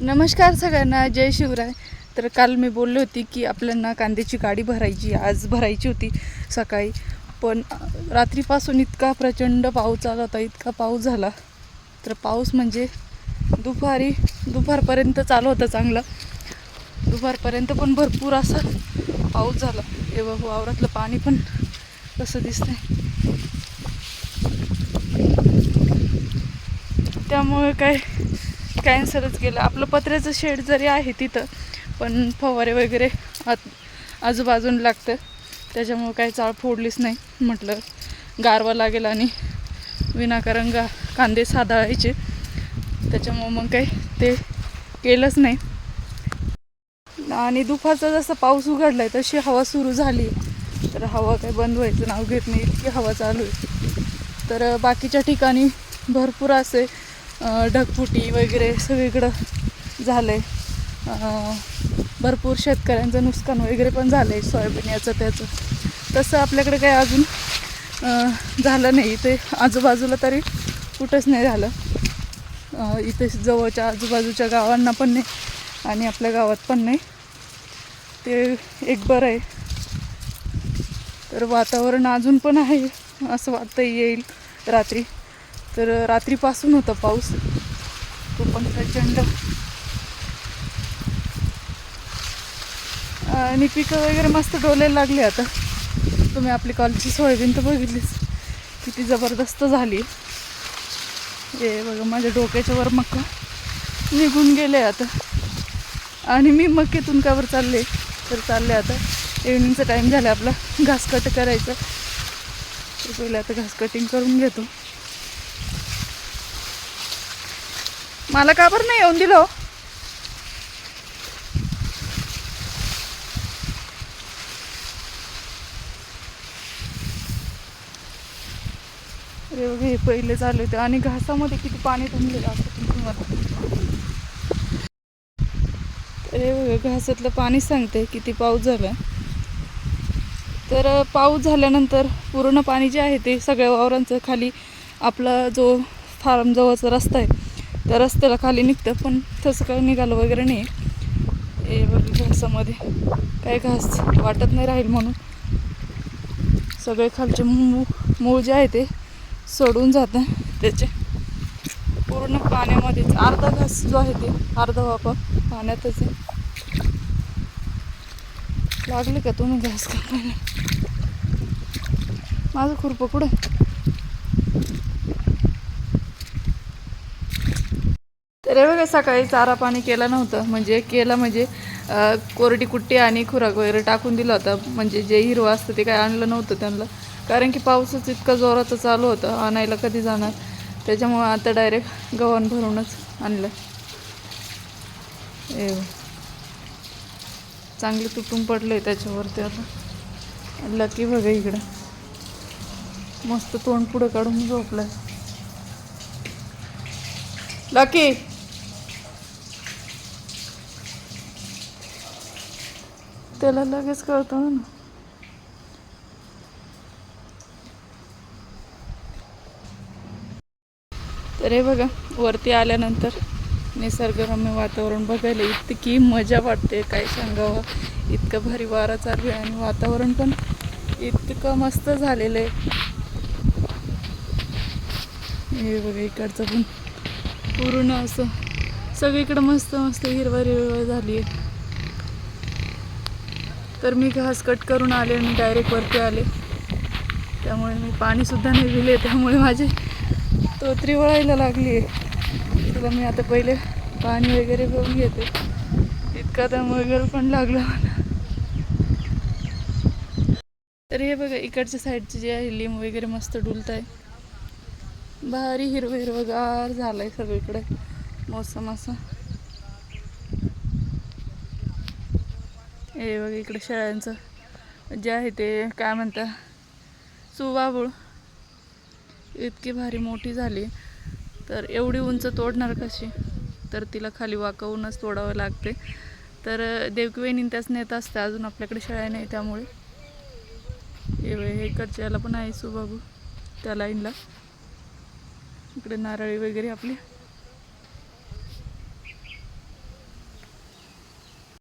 नमस्कार सगळ्यांना जय शिवराय. तर काल मी बोलले होती की आपल्याला कांद्याची गाडी भरायची आज भरायची होती सकाळी. पण रात्रीपासून इतका प्रचंड पाऊस चालू होता इतका पाऊस झाला. तर पाऊस म्हणजे दुपारी दुपारपर्यंत चालू होता चांगला. दुपारपर्यंत पण भरपूर असा पाऊस झाला. एवढं वावरातलं पाणी पण कसं दिसतंय. त्यामुळे काय कॅन्सरच गेलं. आपलं पत्र्याचं शेड जरी आहे तिथं पण फवारे वगैरे आत आजूबाजून लागतं. त्याच्यामुळं काही चाळ फोडलीच नाही. म्हटलं गारवा लागेल आणि विनाकारण गा कांदे साधाळायचे. त्याच्यामुळं मग काही ते केलंच नाही. आणि दुपारचा जसा पाऊस उघडला आहे तशी हवा सुरू झाली. तर हवा काही बंद व्हायचं नाव घेत नाही. इतकी हवा चालू आहे. तर बाकीच्या ठिकाणी भरपूर असे ढगफुटी वगैरे सगळीकडं झालं आहे भरपूर शेतकऱ्यांचं नुकसान वगैरे पण झालं आहे सोयाबीन याचं त्याचं. तसं आपल्याकडे काही अजून झालं नाही. इथे आजूबाजूला तरी कुठंच नाही झालं. इथे जवळच्या आजूबाजूच्या गावांना पण नाही आणि आपल्या गावात पण नाही. ते एक बरं आहे. तर वातावरण अजून पण आहे असं वाटतं येईल रात्री. तर रात्रीपासून होता पाऊस. तो पण प्रचंड. आणि पिकं वगैरे मस्त डोलायला लागली आता. तुम्ही आपली कॉलची सोयाबीन तर बघितलीच. किती जबरदस्त झाली. हे बघा माझ्या डोक्याच्या वर मक्का निघून गेले आता. आणि मी मक्केतून कावर चालले? तर चालले आता. इव्हनिंगचा टाईम झाला आपला. घास कट करायचा. तर पहिले आता घास कटिंग करून घेतो. मला का बरं नाही येऊन दिलं हो? अरे बघा हे पहिले चालू होते आणि घासामध्ये किती पाणी तुंबलेलं असतं तुम्हाला अरे बघा घासातलं पाणी सांगते किती पाऊस झाला तर पाऊस झाल्यानंतर पूर्ण पाणी जे आहे ते सगळ्या वावरांचं खाली आपला जो फार्म जवळचा रस्ता आहे त्या रस्त्याला खाली निघतं पण तसं काही निघालं वगैरे नाही. हे बघ घासामध्ये काही घास वाटत नाही राहील म्हणून. सगळे खालचे मूळ मूळ जे आहे ते सोडून जातं त्याचे. पूर्ण पाण्यामध्येच. अर्धा घास जो आहे ते अर्धा वापा पाण्यातच आहे. लागले का तुम्ही घास कापायला? माझं खुरपं कुठं? रेवे सकाळी चारा पाणी केलं नव्हतं. म्हणजे केलं म्हणजे कोरडी कुट्टी आणि खुराक वगैरे टाकून दिला होता. म्हणजे जे हिरवं असतं ते काय आणलं नव्हतं त्यांना. कारण की पाऊसच इतका जोराचं चालू होतं आणायला कधी जाणार. त्याच्यामुळं आता डायरेक्ट गव्हाण भरूनच आणलं. हे चांगले तुटून पडले त्याच्यावरती आता. लकी बघा इकडं. मस्त तोंड पुढं काढून झोपलं लकी त्याला लगेच कळतं ना तर हे बघा वरती आल्यानंतर निसर्गरम्य वातावरण बघायला इतकी मजा वाटते काय सांगावं. इतकं भारी वारा चालू आहे आणि वातावरण पण इतकं मस्त झालेलं आहे. हे बघा इकडचं पण पूर्ण असं सगळीकडं मस्त मस्त हिरवा हिरवळ झाली आहे. तर मी घास कट करून आले आणि डायरेक्ट वरती आले. त्यामुळे मी पाणीसुद्धा नाही दिले त्यामुळे माझे तोत्री वळायला लागली आहे. तुला मी आता पहिले पाणी वगैरे घेऊन घेते. इतका दम वगैरे पण लागला मला. तर हे बघा इकडच्या साईडचे जे आहे लिंब वगैरे मस्त डुलत आहे भारी हिरवं हिरवगार झालंय सगळीकडे. मोसम असा. हे बघ इकडे शेळ्यांचं. जे आहे ते काय म्हणतात सुवाबूळ इतकी भारी मोठी झाली. तर एवढी उंच तोडणार कशी? तर तिला खाली वाकवूनच तोडावं लागते. तर देवकीवहिनी त्याच नेत असते अजून आपल्याकडे शेळ्या नाही त्यामुळे. हे हे इकडच्या पण आहे सुबाबू त्या लाईनला. इकडे नारळी वगैरे आपली.